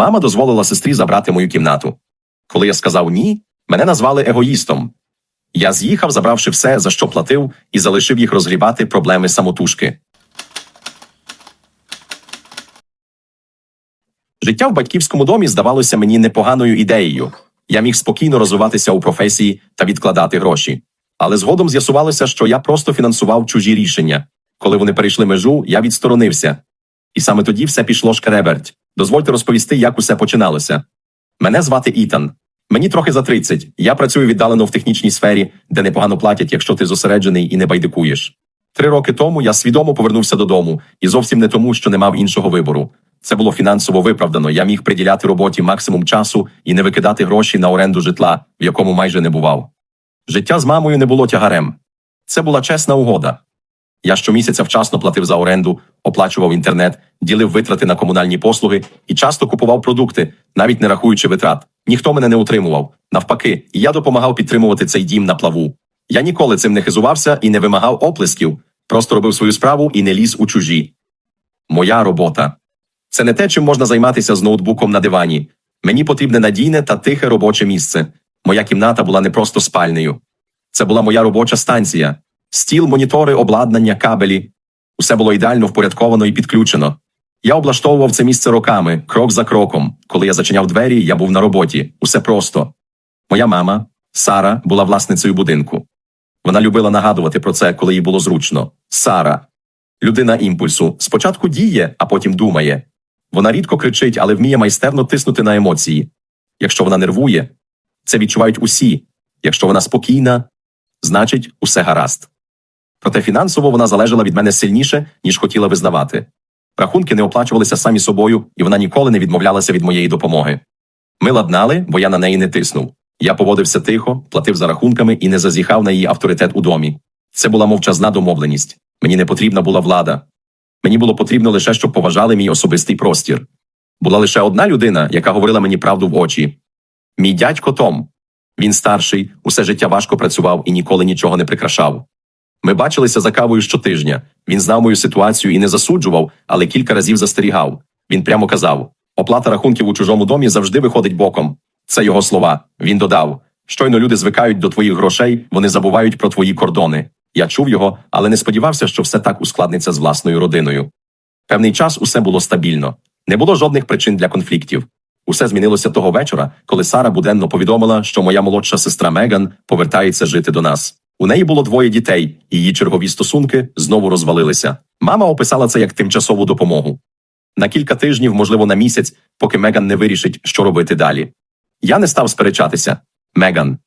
Мама дозволила сестрі забрати мою кімнату. Коли я сказав ні, мене назвали егоїстом. Я з'їхав, забравши все, за що платив, і залишив їх розгрібати проблеми самотужки. Життя в батьківському домі здавалося мені непоганою ідеєю. Я міг спокійно розвиватися у професії та відкладати гроші. Але згодом з'ясувалося, що я просто фінансував чужі рішення. Коли вони перейшли межу, я відсторонився. І саме тоді все пішло шкереберть. Дозвольте розповісти, як усе починалося. Мене звати Ітан. Мені трохи за 30. Я працюю віддалено в технічній сфері, де непогано платять, якщо ти зосереджений і не байдикуєш. Три роки тому я свідомо повернувся додому, і зовсім не тому, що не мав іншого вибору. Це було фінансово виправдано. Я міг приділяти роботі максимум часу і не викидати гроші на оренду житла, в якому майже не бував. Життя з мамою не було тягарем. Це була чесна угода. Я щомісяця вчасно платив за оренду, оплачував інтернет, ділив витрати на комунальні послуги і часто купував продукти, навіть не рахуючи витрат. Ніхто мене не утримував. Навпаки, я допомагав підтримувати цей дім на плаву. Я ніколи цим не хизувався і не вимагав оплесків, просто робив свою справу і не ліз у чужі. Моя робота. Це не те, чим можна займатися з ноутбуком на дивані. Мені потрібне надійне та тихе робоче місце. Моя кімната була не просто спальнею. Це була моя робоча станція. Стіл, монітори, обладнання, кабелі. Усе було ідеально впорядковано і підключено. Я облаштовував це місце роками, крок за кроком. Коли я зачиняв двері, я був на роботі. Усе просто. Моя мама, Сара, була власницею будинку. Вона любила нагадувати про це, коли їй було зручно. Сара, людина імпульсу, спочатку діє, а потім думає. Вона рідко кричить, але вміє майстерно тиснути на емоції. Якщо вона нервує, це відчувають усі. Якщо вона спокійна, значить, усе гаразд. Проте фінансово вона залежала від мене сильніше, ніж хотіла визнавати. Рахунки не оплачувалися самі собою, і вона ніколи не відмовлялася від моєї допомоги. Ми ладнали, бо я на неї не тиснув. Я поводився тихо, платив за рахунками і не зазіхав на її авторитет у домі. Це була мовчазна домовленість. Мені не потрібна була влада. Мені було потрібно лише, щоб поважали мій особистий простір. Була лише одна людина, яка говорила мені правду в очі. Мій дядько Том. Він старший, усе життя важко працював і ніколи нічого не прикрашав. Ми бачилися за кавою щотижня. Він знав мою ситуацію і не засуджував, але кілька разів застерігав. Він прямо казав: оплата рахунків у чужому домі завжди виходить боком. Це його слова. Він додав: щойно люди звикають до твоїх грошей, вони забувають про твої кордони. Я чув його, але не сподівався, що все так ускладниться з власною родиною. Певний час усе було стабільно, не було жодних причин для конфліктів. Усе змінилося того вечора, коли Сара буденно повідомила, що моя молодша сестра Меган повертається жити до нас. У неї було двоє дітей, і її чергові стосунки знову розвалилися. Мама описала це як тимчасову допомогу. На кілька тижнів, можливо, на місяць, поки Меган не вирішить, що робити далі. Я не став сперечатися. Меган,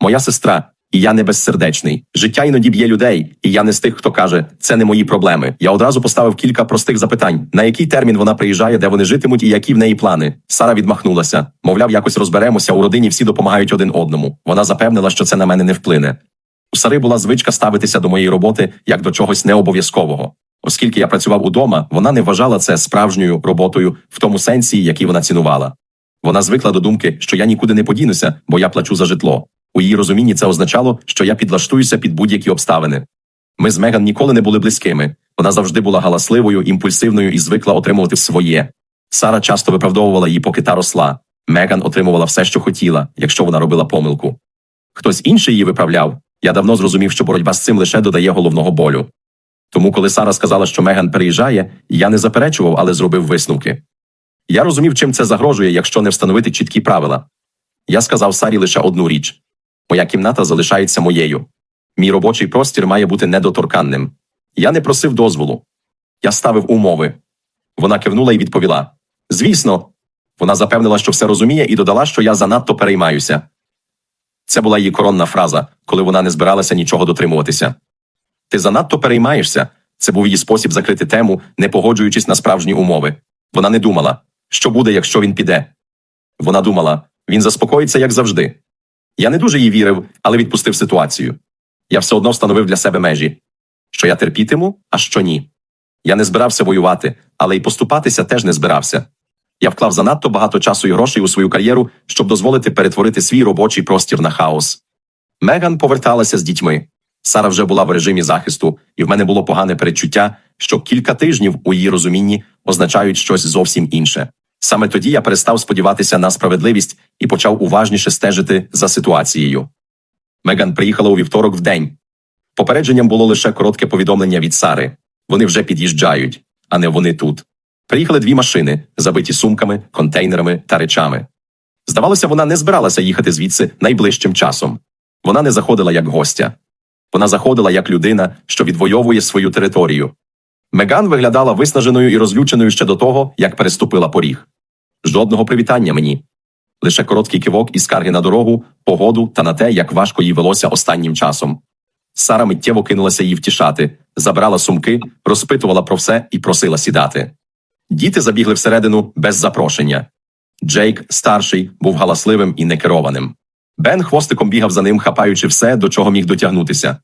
моя сестра, і я не безсердечний. Життя іноді б'є людей, і я не з тих, хто каже, це не мої проблеми. Я одразу поставив кілька простих запитань: на який термін вона приїжджає, де вони житимуть, і які в неї плани. Сара відмахнулася. Мовляв, якось розберемося. У родині всі допомагають один одному. Вона запевнила, що це на мене не вплине. У Сари була звичка ставитися до моєї роботи як до чогось необов'язкового. Оскільки я працював удома, вона не вважала це справжньою роботою в тому сенсі, який вона цінувала. Вона звикла до думки, що я нікуди не подінуся, бо я плачу за житло. У її розумінні це означало, що я підлаштуюся під будь-які обставини. Ми з Меган ніколи не були близькими. Вона завжди була галасливою, імпульсивною і звикла отримувати своє. Сара часто виправдовувала її, поки та росла. Меган отримувала все, що хотіла, якщо вона робила помилку. Хтось інший її виправляв. Я давно зрозумів, що боротьба з цим лише додає головного болю. Тому, коли Сара сказала, що Меган переїжджає, я не заперечував, але зробив висновки. Я розумів, чим це загрожує, якщо не встановити чіткі правила. Я сказав Сарі лише одну річ моя кімната залишається моєю. Мій робочий простір має бути недоторканним. Я не просив дозволу. Я ставив умови. Вона кивнула і відповіла: Звісно, вона запевнила, що все розуміє, і додала, що я занадто переймаюся. Це була її коронна фраза, коли вона не збиралася нічого дотримуватися. Ти занадто переймаєшся. Це був її спосіб закрити тему, не погоджуючись на справжні умови. Вона не думала, що буде, якщо він піде. Вона думала, він заспокоїться, як завжди. Я не дуже їй вірив, але відпустив ситуацію. Я все одно встановив для себе межі що я терпітиму, а що ні. Я не збирався воювати, але й поступатися теж не збирався. Я вклав занадто багато часу і грошей у свою кар'єру, щоб дозволити перетворити свій робочий простір на хаос. Меган поверталася з дітьми. Сара вже була в режимі захисту, і в мене було погане передчуття, що кілька тижнів у її розумінні означають щось зовсім інше. Саме тоді я перестав сподіватися на справедливість і почав уважніше стежити за ситуацією. Меган приїхала у вівторок в день. Попередженням було лише коротке повідомлення від Сари. Вони вже під'їжджають, а не вони тут. Приїхали дві машини, забиті сумками, контейнерами та речами. Здавалося, вона не збиралася їхати звідси найближчим часом. Вона не заходила як гостя. Вона заходила як людина, що відвоює свою територію. Меган виглядала виснаженою і розлюченою ще до того, як переступила поріг. Жодного привітання мені. Лише короткий кивок і скарги на дорогу, погоду та на те, як важко їй велося останнім часом. Сара миттєво кинулася її втішати, забрала сумки, розпитувала про все і просила сідати. Діти забігли всередину без запрошення. Джейк, старший, був галасливим і некерованим. Бен хвостиком бігав за ним, хапаючи все, до чого міг дотягнутися.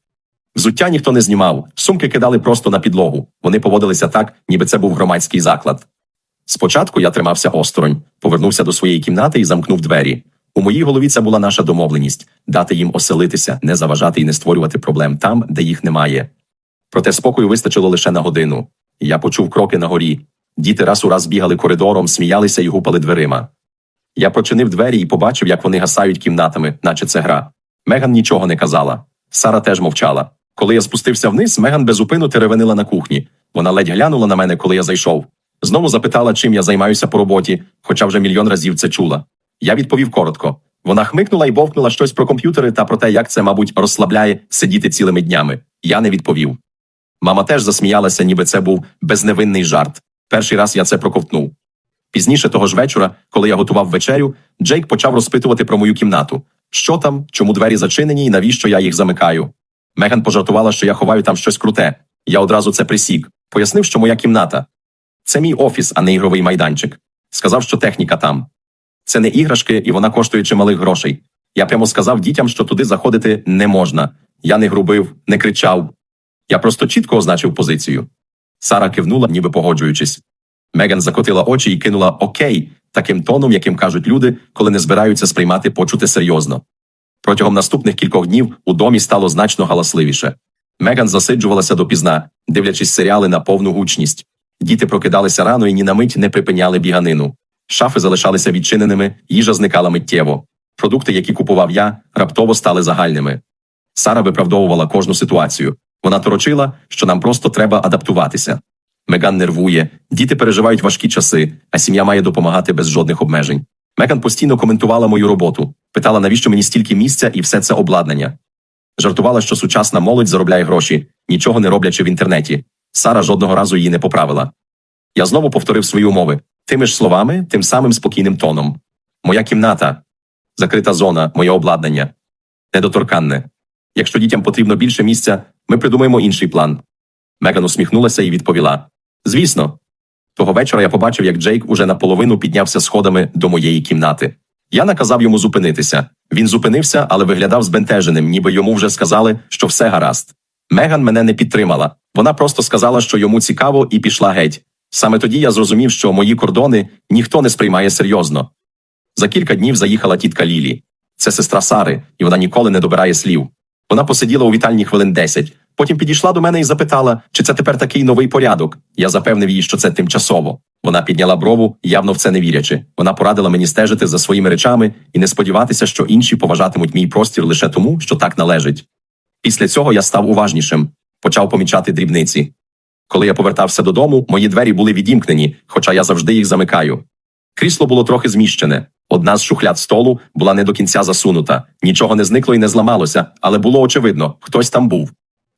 Взуття ніхто не знімав, сумки кидали просто на підлогу. Вони поводилися так, ніби це був громадський заклад. Спочатку я тримався осторонь, повернувся до своєї кімнати і замкнув двері. У моїй голові це була наша домовленість дати їм оселитися, не заважати і не створювати проблем там, де їх немає. Проте спокою вистачило лише на годину. Я почув кроки на горі. Діти раз у раз бігали коридором, сміялися і гупали дверима. Я прочинив двері і побачив, як вони гасають кімнатами, наче це гра. Меган нічого не казала. Сара теж мовчала. Коли я спустився вниз, Меган безупину теревенила на кухні. Вона ледь глянула на мене, коли я зайшов. Знову запитала, чим я займаюся по роботі, хоча вже мільйон разів це чула. Я відповів коротко. Вона хмикнула і бовкнула щось про комп'ютери та про те, як це, мабуть, розслабляє сидіти цілими днями. Я не відповів. Мама теж засміялася, ніби це був безневинний жарт. Перший раз я це проковтнув. Пізніше того ж вечора, коли я готував вечерю, Джейк почав розпитувати про мою кімнату. Що там, чому двері зачинені і навіщо я їх замикаю? Меган пожартувала, що я ховаю там щось круте. Я одразу це присік. Пояснив, що моя кімната. Це мій офіс, а не ігровий майданчик. Сказав, що техніка там. Це не іграшки, і вона коштує чималих грошей. Я прямо сказав дітям, що туди заходити не можна. Я не грубив, не кричав. Я просто чітко означив позицію. Сара кивнула, ніби погоджуючись. Меган закотила очі і кинула Окей, таким тоном, яким кажуть люди, коли не збираються сприймати почути серйозно. Протягом наступних кількох днів у домі стало значно галасливіше. Меган засиджувалася допізна, дивлячись серіали на повну гучність. Діти прокидалися рано і ні на мить не припиняли біганину. Шафи залишалися відчиненими, їжа зникала миттєво. Продукти, які купував я, раптово стали загальними. Сара виправдовувала кожну ситуацію. Вона торочила, що нам просто треба адаптуватися. Меган нервує, діти переживають важкі часи, а сім'я має допомагати без жодних обмежень. Меган постійно коментувала мою роботу, питала, навіщо мені стільки місця і все це обладнання. Жартувала, що сучасна молодь заробляє гроші, нічого не роблячи в інтернеті. Сара жодного разу її не поправила. Я знову повторив свої умови тими ж словами, тим самим спокійним тоном. Моя кімната, закрита зона, моє обладнання, недоторканне. Якщо дітям потрібно більше місця, ми придумаємо інший план. Меган усміхнулася і відповіла: Звісно. Того вечора я побачив, як Джейк уже наполовину піднявся сходами до моєї кімнати. Я наказав йому зупинитися. Він зупинився, але виглядав збентеженим, ніби йому вже сказали, що все гаразд. Меган мене не підтримала. Вона просто сказала, що йому цікаво, і пішла геть. Саме тоді я зрозумів, що мої кордони ніхто не сприймає серйозно. За кілька днів заїхала тітка Лілі. Це сестра Сари, і вона ніколи не добирає слів. Вона посиділа у вітальні хвилин десять, потім підійшла до мене і запитала, чи це тепер такий новий порядок. Я запевнив її, що це тимчасово. Вона підняла брову, явно в це не вірячи. Вона порадила мені стежити за своїми речами і не сподіватися, що інші поважатимуть мій простір лише тому, що так належить. Після цього я став уважнішим, почав помічати дрібниці. Коли я повертався додому, мої двері були відімкнені, хоча я завжди їх замикаю. Крісло було трохи зміщене. Одна з шухляд столу була не до кінця засунута. Нічого не зникло і не зламалося, але було очевидно, хтось там був.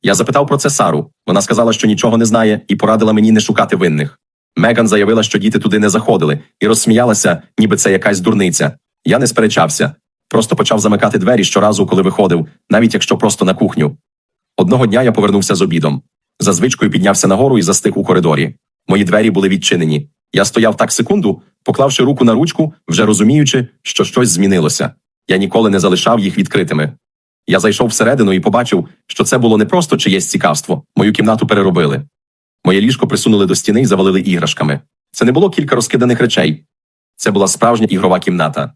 Я запитав про це Сару. Вона сказала, що нічого не знає, і порадила мені не шукати винних. Меган заявила, що діти туди не заходили, і розсміялася, ніби це якась дурниця. Я не сперечався. Просто почав замикати двері щоразу, коли виходив, навіть якщо просто на кухню. Одного дня я повернувся з обідом. За звичкою піднявся нагору і застиг у коридорі. Мої двері були відчинені. Я стояв так секунду, поклавши руку на ручку, вже розуміючи, що щось змінилося. Я ніколи не залишав їх відкритими. Я зайшов всередину і побачив, що це було не просто чиєсь цікавство. Мою кімнату переробили. Моє ліжко присунули до стіни і завалили іграшками. Це не було кілька розкиданих речей. Це була справжня ігрова кімната.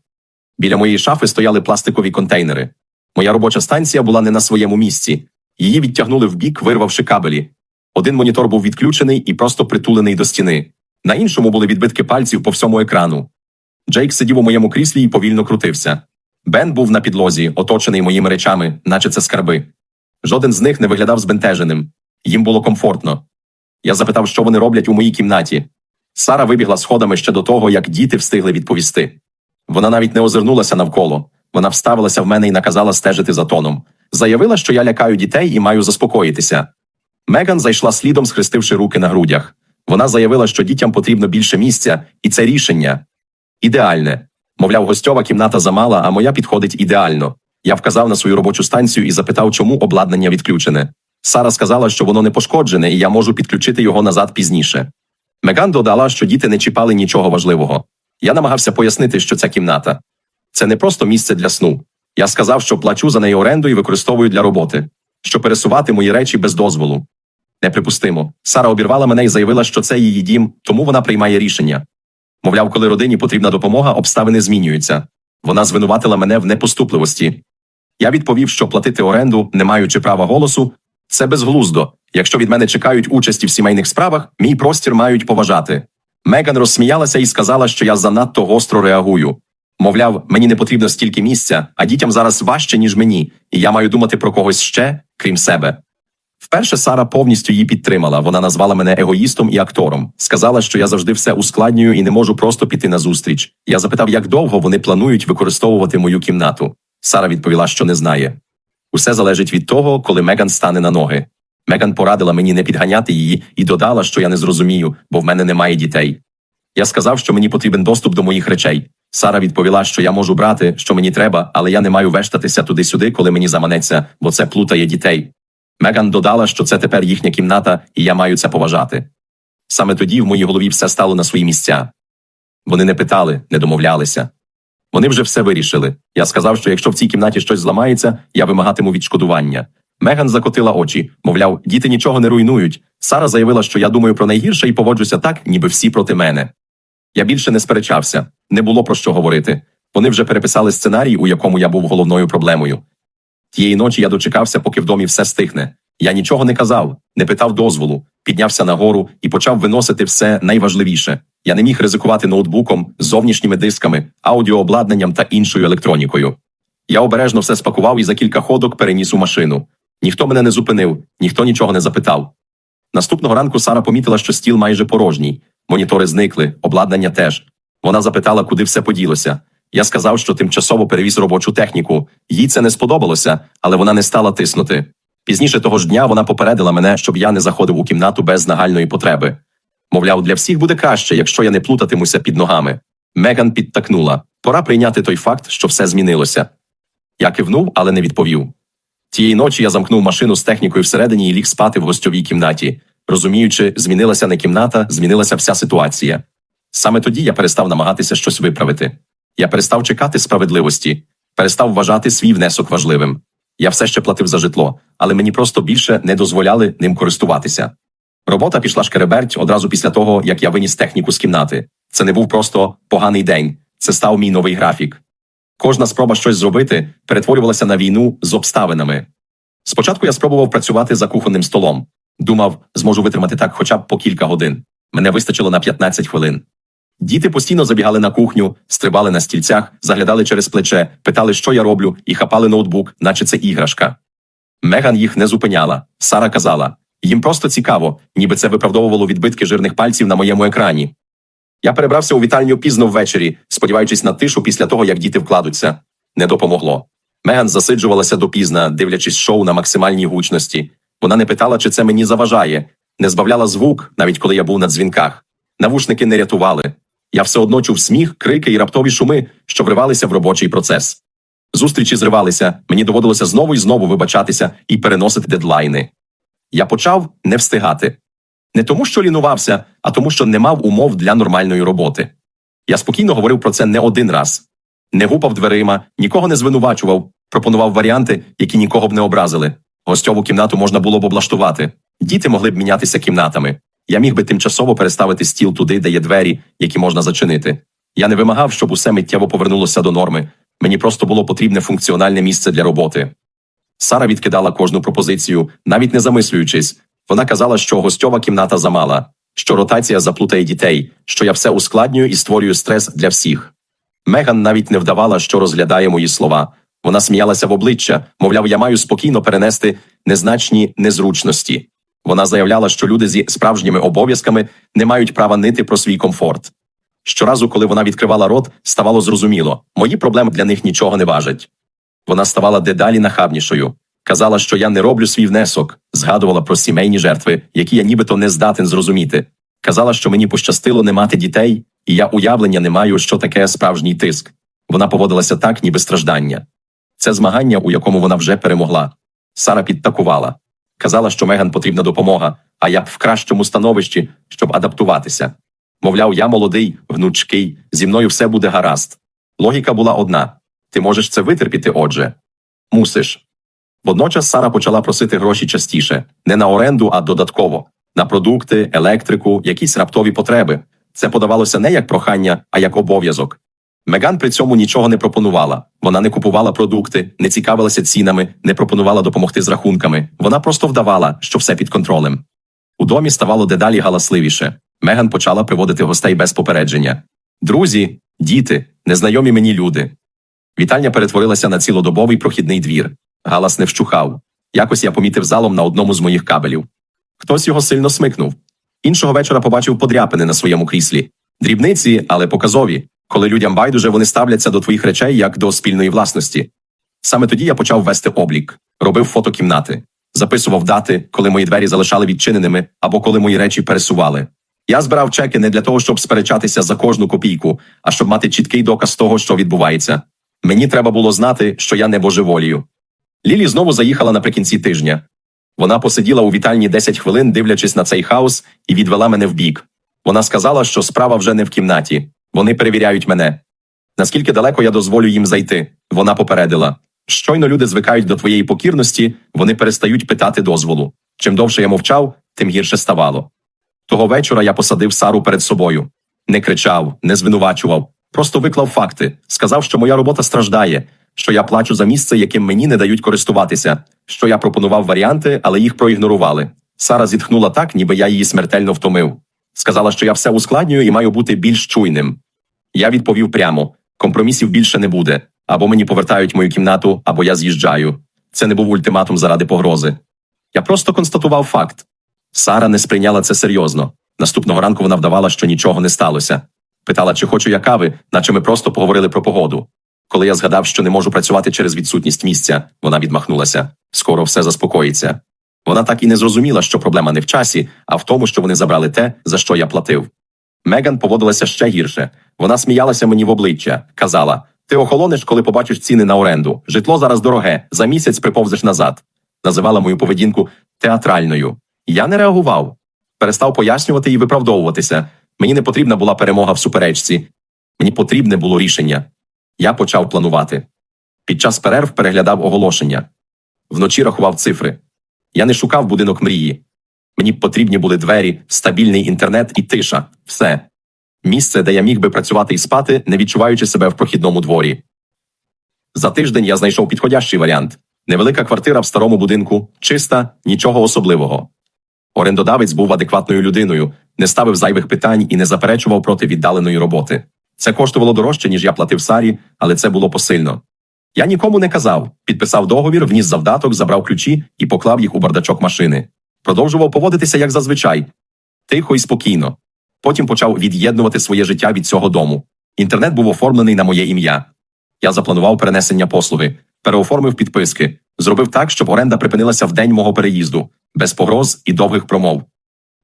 Біля моєї шафи стояли пластикові контейнери. Моя робоча станція була не на своєму місці. Її відтягнули вбік, вирвавши кабелі. Один монітор був відключений і просто притулений до стіни. На іншому були відбитки пальців по всьому екрану. Джейк сидів у моєму кріслі і повільно крутився. Бен був на підлозі, оточений моїми речами, наче це скарби. Жоден з них не виглядав збентеженим. Їм було комфортно. Я запитав, що вони роблять у моїй кімнаті. Сара вибігла сходами ще до того, як діти встигли відповісти. Вона навіть не озирнулася навколо. Вона вставилася в мене і наказала стежити за тоном. Заявила, що я лякаю дітей і маю заспокоїтися. Меган зайшла слідом, схрестивши руки на грудях. Вона заявила, що дітям потрібно більше місця, і це рішення ідеальне. Мовляв, гостьова кімната замала, а моя підходить ідеально. Я вказав на свою робочу станцію і запитав, чому обладнання відключене. Сара сказала, що воно не пошкоджене, і я можу підключити його назад пізніше. Меган додала, що діти не чіпали нічого важливого. Я намагався пояснити, що ця кімната це не просто місце для сну. Я сказав, що плачу за неї оренду і використовую для роботи, що пересувати мої речі без дозволу. Неприпустимо. Сара обірвала мене і заявила, що це її дім, тому вона приймає рішення. Мовляв, коли родині потрібна допомога, обставини змінюються. Вона звинуватила мене в непоступливості. Я відповів, що платити оренду, не маючи права голосу, це безглуздо. Якщо від мене чекають участі в сімейних справах, мій простір мають поважати. Меган розсміялася і сказала, що я занадто гостро реагую. Мовляв, мені не потрібно стільки місця, а дітям зараз важче, ніж мені, і я маю думати про когось ще, крім себе. Вперше Сара повністю її підтримала. Вона назвала мене егоїстом і актором. Сказала, що я завжди все ускладнюю і не можу просто піти на зустріч. Я запитав, як довго вони планують використовувати мою кімнату. Сара відповіла, що не знає. Усе залежить від того, коли Меган стане на ноги. Меган порадила мені не підганяти її і додала, що я не зрозумію, бо в мене немає дітей. Я сказав, що мені потрібен доступ до моїх речей. Сара відповіла, що я можу брати, що мені треба, але я не маю вештатися туди-сюди, коли мені заманеться, бо це плутає дітей. Меган додала, що це тепер їхня кімната, і я маю це поважати. Саме тоді в моїй голові все стало на свої місця. Вони не питали, не домовлялися. Вони вже все вирішили. Я сказав, що якщо в цій кімнаті щось зламається, я вимагатиму відшкодування. Меган закотила очі, мовляв, діти нічого не руйнують. Сара заявила, що я думаю про найгірше і поводжуся так, ніби всі проти мене. Я більше не сперечався, не було про що говорити. Вони вже переписали сценарій, у якому я був головною проблемою. Тієї ночі я дочекався, поки в домі все стихне. Я нічого не казав, не питав дозволу, піднявся нагору і почав виносити все найважливіше. Я не міг ризикувати ноутбуком, зовнішніми дисками, аудіообладнанням та іншою електронікою. Я обережно все спакував і за кілька ходок переніс у машину. Ніхто мене не зупинив, ніхто нічого не запитав. Наступного ранку Сара помітила, що стіл майже порожній. Монітори зникли, обладнання теж. Вона запитала, куди все поділося. Я сказав, що тимчасово перевіз робочу техніку. Їй це не сподобалося, але вона не стала тиснути. Пізніше того ж дня вона попередила мене, щоб я не заходив у кімнату без нагальної потреби. Мовляв, для всіх буде краще, якщо я не плутатимуся під ногами. Меган підтакнула. Пора прийняти той факт, що все змінилося. Я кивнув, але не відповів. Тієї ночі я замкнув машину з технікою всередині і ліг спати в гостьовій кімнаті. Розуміючи, змінилася не кімната, змінилася вся ситуація. Саме тоді я перестав намагатися щось виправити. Я перестав чекати справедливості, перестав вважати свій внесок важливим. Я все ще платив за житло, але мені просто більше не дозволяли ним користуватися. Робота пішла шкереберть одразу після того, як я виніс техніку з кімнати. Це не був просто поганий день, це став мій новий графік. Кожна спроба щось зробити перетворювалася на війну з обставинами. Спочатку я спробував працювати за кухонним столом. Думав, зможу витримати так хоча б по кілька годин. Мене вистачило на 15 хвилин. Діти постійно забігали на кухню, стрибали на стільцях, заглядали через плече, питали, що я роблю, і хапали ноутбук, наче це іграшка. Меган їх не зупиняла. Сара казала їм просто цікаво, ніби це виправдовувало відбитки жирних пальців на моєму екрані. Я перебрався у вітальню пізно ввечері, сподіваючись на тишу після того, як діти вкладуться. Не допомогло. Меган засиджувалася допізна, дивлячись шоу на максимальній гучності. Вона не питала, чи це мені заважає, не збавляла звук, навіть коли я був на дзвінках. Навушники не рятували. Я все одно чув сміх, крики і раптові шуми, що вривалися в робочий процес. Зустрічі зривалися, мені доводилося знову і знову вибачатися і переносити дедлайни. Я почав не встигати. Не тому, що лінувався, а тому, що не мав умов для нормальної роботи. Я спокійно говорив про це не один раз. Не гупав дверима, нікого не звинувачував, пропонував варіанти, які нікого б не образили. Гостьову кімнату можна було б облаштувати. Діти могли б мінятися кімнатами. Я міг би тимчасово переставити стіл туди, де є двері, які можна зачинити. Я не вимагав, щоб усе миттєво повернулося до норми. Мені просто було потрібне функціональне місце для роботи. Сара відкидала кожну пропозицію, навіть не замислюючись. Вона казала, що гостьова кімната замала, що ротація заплутає дітей, що я все ускладнюю і створюю стрес для всіх. Меган навіть не вдавала, що розглядає мої слова. Вона сміялася в обличчя, мовляв, я маю спокійно перенести незначні незручності. Вона заявляла, що люди зі справжніми обов'язками не мають права нити про свій комфорт. Щоразу, коли вона відкривала рот, ставало зрозуміло, мої проблеми для них нічого не важать. Вона ставала дедалі нахабнішою. Казала, що я не роблю свій внесок, згадувала про сімейні жертви, які я нібито не здатен зрозуміти. Казала, що мені пощастило не мати дітей, і я уявлення не маю, що таке справжній тиск. Вона поводилася так, ніби страждання. Це змагання, у якому вона вже перемогла. Сара підтакувала. Казала, що Меган потрібна допомога, а я б в кращому становищі, щоб адаптуватися. Мовляв, я молодий, гнучкий, зі мною все буде гаразд. Логіка була одна: ти можеш це витерпіти, отже. Мусиш. Водночас Сара почала просити гроші частіше, не на оренду, а додатково на продукти, електрику, якісь раптові потреби. Це подавалося не як прохання, а як обов'язок. Меган при цьому нічого не пропонувала. Вона не купувала продукти, не цікавилася цінами, не пропонувала допомогти з рахунками. Вона просто вдавала, що все під контролем. У домі ставало дедалі галасливіше. Меган почала приводити гостей без попередження. Друзі, діти, незнайомі мені люди. Вітальня перетворилася на цілодобовий прохідний двір. Галас не вщухав. Якось я помітив залом на одному з моїх кабелів. Хтось його сильно смикнув. Іншого вечора побачив подряпини на своєму кріслі. Дрібниці, але показові. Коли людям байдуже вони ставляться до твоїх речей як до спільної власності. Саме тоді я почав вести облік, робив фото кімнати, записував дати, коли мої двері залишали відчиненими або коли мої речі пересували. Я збирав чеки не для того, щоб сперечатися за кожну копійку, а щоб мати чіткий доказ того, що відбувається. Мені треба було знати, що я не божеволію. Лілі знову заїхала наприкінці тижня. Вона посиділа у вітальні 10 хвилин, дивлячись на цей хаос, і відвела мене в бік. Вона сказала, що справа вже не в кімнаті. Вони перевіряють мене. Наскільки далеко я дозволю їм зайти? Вона попередила. Щойно люди звикають до твоєї покірності, вони перестають питати дозволу. Чим довше я мовчав, тим гірше ставало. Того вечора я посадив Сару перед собою. Не кричав, не звинувачував, просто виклав факти, сказав, що моя робота страждає, що я плачу за місце, яким мені не дають користуватися, що я пропонував варіанти, але їх проігнорували. Сара зітхнула так, ніби я її смертельно втомив. Сказала, що я все ускладнюю і маю бути більш чуйним. Я відповів прямо: компромісів більше не буде. Або мені повертають мою кімнату, або я з'їжджаю. Це не був ультиматум заради погрози. Я просто констатував факт. Сара не сприйняла це серйозно. Наступного ранку вона вдавала, що нічого не сталося. Питала, чи хочу я кави, наче ми просто поговорили про погоду. Коли я згадав, що не можу працювати через відсутність місця, вона відмахнулася. Скоро все заспокоїться. Вона так і не зрозуміла, що проблема не в часі, а в тому, що вони забрали те, за що я платив. Меган поводилася ще гірше. Вона сміялася мені в обличчя, казала: Ти охолонеш, коли побачиш ціни на оренду. Житло зараз дороге, за місяць приповзеш назад. Називала мою поведінку театральною. Я не реагував, перестав пояснювати і виправдовуватися. Мені не потрібна була перемога в суперечці. Мені потрібне було рішення. Я почав планувати. Під час перерв переглядав оголошення. Вночі рахував цифри. Я не шукав будинок мрії. Мені потрібні були двері, стабільний інтернет і тиша. Все. Місце, де я міг би працювати і спати, не відчуваючи себе в прохідному дворі. За тиждень я знайшов підходящий варіант. Невелика квартира в старому будинку, чиста, нічого особливого. Орендодавець був адекватною людиною, не ставив зайвих питань і не заперечував проти віддаленої роботи. Це коштувало дорожче, ніж я платив Сарі, але це було посильно. Я нікому не казав, підписав договір, вніс завдаток, забрав ключі і поклав їх у бардачок машини. Продовжував поводитися як зазвичай, тихо і спокійно. Потім почав від'єднувати своє життя від цього дому. Інтернет був оформлений на моє ім'я. Я запланував перенесення послуги, переоформив підписки, зробив так, щоб оренда припинилася в день мого переїзду, без погроз і довгих промов.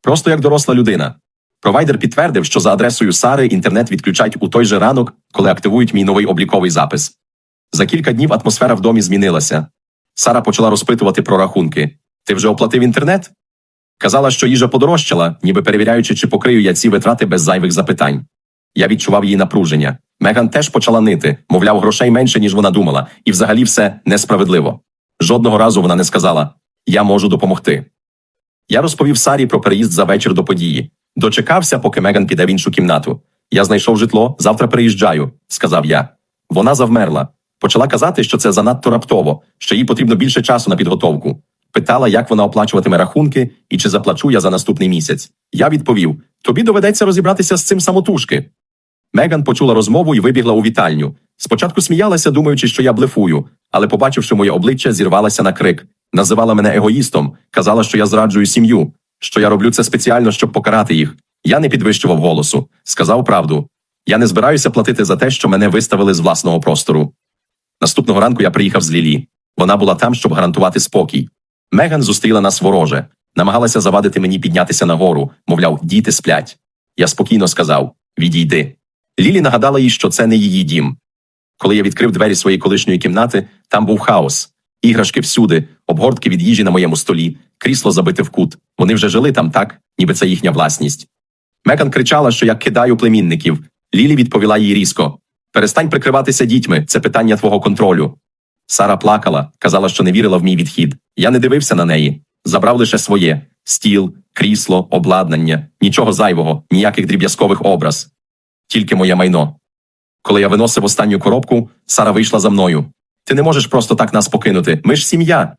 Просто як доросла людина. Провайдер підтвердив, що за адресою Сари інтернет відключать у той же ранок, коли активують мій новий обліковий запис. За кілька днів атмосфера в домі змінилася. Сара почала розпитувати про рахунки. Ти вже оплатив інтернет? Казала, що їжа подорожчала, ніби перевіряючи, чи покрию я ці витрати без зайвих запитань. Я відчував її напруження. Меган теж почала нити, мовляв, грошей менше, ніж вона думала, і взагалі все несправедливо. Жодного разу вона не сказала Я можу допомогти. Я розповів Сарі про переїзд за вечір до події. Дочекався, поки Меган піде в іншу кімнату. Я знайшов житло, завтра переїжджаю, сказав я. Вона завмерла. Почала казати, що це занадто раптово, що їй потрібно більше часу на підготовку. Питала, як вона оплачуватиме рахунки і чи заплачу я за наступний місяць. Я відповів: тобі доведеться розібратися з цим самотужки. Меган почула розмову і вибігла у вітальню. Спочатку сміялася, думаючи, що я блефую, але, побачивши моє обличчя, зірвалася на крик. Називала мене егоїстом, казала, що я зраджую сім'ю, що я роблю це спеціально, щоб покарати їх. Я не підвищував голосу, сказав правду. Я не збираюся платити за те, що мене виставили з власного простору. Наступного ранку я приїхав з Лілі. Вона була там, щоб гарантувати спокій. Меган зустріла нас вороже, намагалася завадити мені піднятися нагору, мовляв, діти сплять. Я спокійно сказав: відійди. Лілі нагадала їй, що це не її дім. Коли я відкрив двері своєї колишньої кімнати, там був хаос. Іграшки всюди, обгортки від їжі на моєму столі, крісло забите в кут. Вони вже жили там так, ніби це їхня власність. Меган кричала, що я кидаю племінників. Лілі відповіла їй різко: Перестань прикриватися дітьми, це питання твого контролю. Сара плакала, казала, що не вірила в мій відхід. Я не дивився на неї. Забрав лише своє: стіл, крісло, обладнання, нічого зайвого, ніяких дріб'язкових образ. Тільки моє майно. Коли я виносив останню коробку, Сара вийшла за мною. Ти не можеш просто так нас покинути. Ми ж сім'я.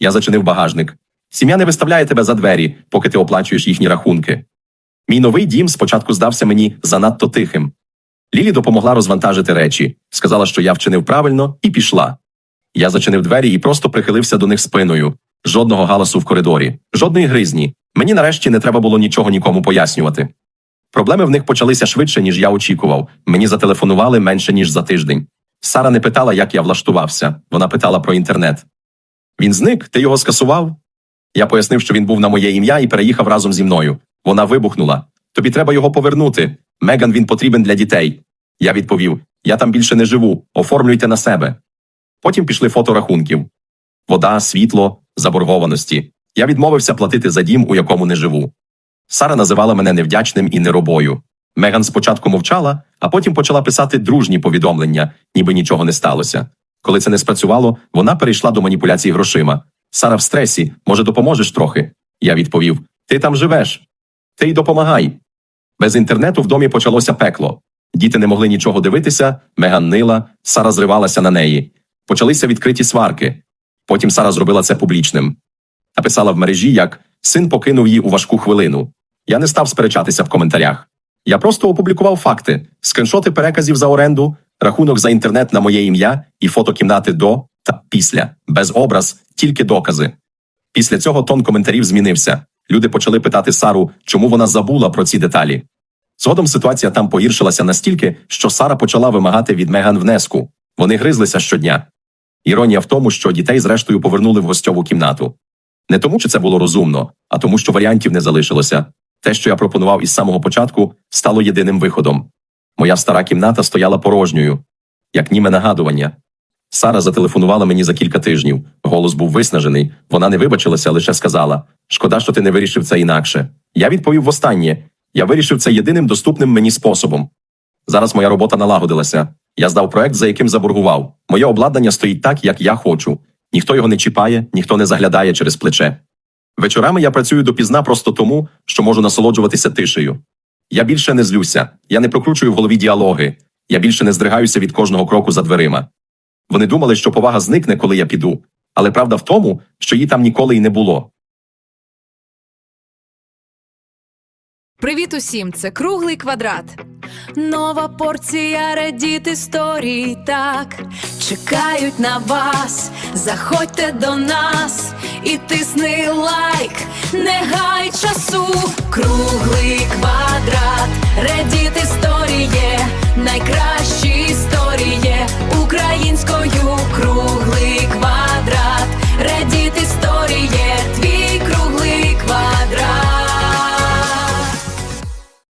Я зачинив багажник. Сім'я не виставляє тебе за двері, поки ти оплачуєш їхні рахунки. Мій новий дім спочатку здався мені занадто тихим. Лілі допомогла розвантажити речі, сказала, що я вчинив правильно, і пішла. Я зачинив двері і просто прихилився до них спиною. Жодного галасу в коридорі, жодної гризні. Мені нарешті не треба було нічого нікому пояснювати. Проблеми в них почалися швидше, ніж я очікував. Мені зателефонували менше, ніж за тиждень. Сара не питала, як я влаштувався. Вона питала про інтернет. Він зник, ти його скасував? Я пояснив, що він був на моє ім'я і переїхав разом зі мною. Вона вибухнула. Тобі треба його повернути. Меган він потрібен для дітей. Я відповів: Я там більше не живу, оформлюйте на себе. Потім пішли фото рахунків: вода, світло, заборгованості. Я відмовився платити за дім, у якому не живу. Сара називала мене невдячним і неробою. Меган спочатку мовчала, а потім почала писати дружні повідомлення, ніби нічого не сталося. Коли це не спрацювало, вона перейшла до маніпуляцій грошима. Сара в стресі, може, допоможеш трохи? Я відповів: Ти там живеш. Ти й допомагай. Без інтернету в домі почалося пекло. Діти не могли нічого дивитися, Меган нила, Сара зривалася на неї. Почалися відкриті сварки. Потім Сара зробила це публічним. Написала в мережі, як син покинув її у важку хвилину. Я не став сперечатися в коментарях. Я просто опублікував факти: скриншоти переказів за оренду, рахунок за інтернет на моє ім'я і фото кімнати до та після, без образ, тільки докази. Після цього тон коментарів змінився. Люди почали питати Сару, чому вона забула про ці деталі. Згодом ситуація там погіршилася настільки, що Сара почала вимагати від Меган внеску. Вони гризлися щодня. Іронія в тому, що дітей зрештою повернули в гостьову кімнату. Не тому, що це було розумно, а тому, що варіантів не залишилося. Те, що я пропонував із самого початку, стало єдиним виходом. Моя стара кімната стояла порожньою, як німе нагадування. Сара зателефонувала мені за кілька тижнів. Голос був виснажений. Вона не вибачилася, лише сказала: Шкода, що ти не вирішив це інакше. Я відповів востаннє. Я вирішив це єдиним доступним мені способом. Зараз моя робота налагодилася. Я здав проект, за яким заборгував. Моє обладнання стоїть так, як я хочу. Ніхто його не чіпає, ніхто не заглядає через плече. Вечорами я працюю допізна просто тому, що можу насолоджуватися тишею. Я більше не злюся, я не прокручую в голові діалоги, я більше не здригаюся від кожного кроку за дверима. Вони думали, що повага зникне, коли я піду, але правда в тому, що її там ніколи й не було. Привіт усім! Це круглий квадрат. Нова порція радіт історій так чекають на вас. Заходьте до нас і тисни лайк, не гай часу, круглий квадрат, радіт історії, найкращі історії українською круг.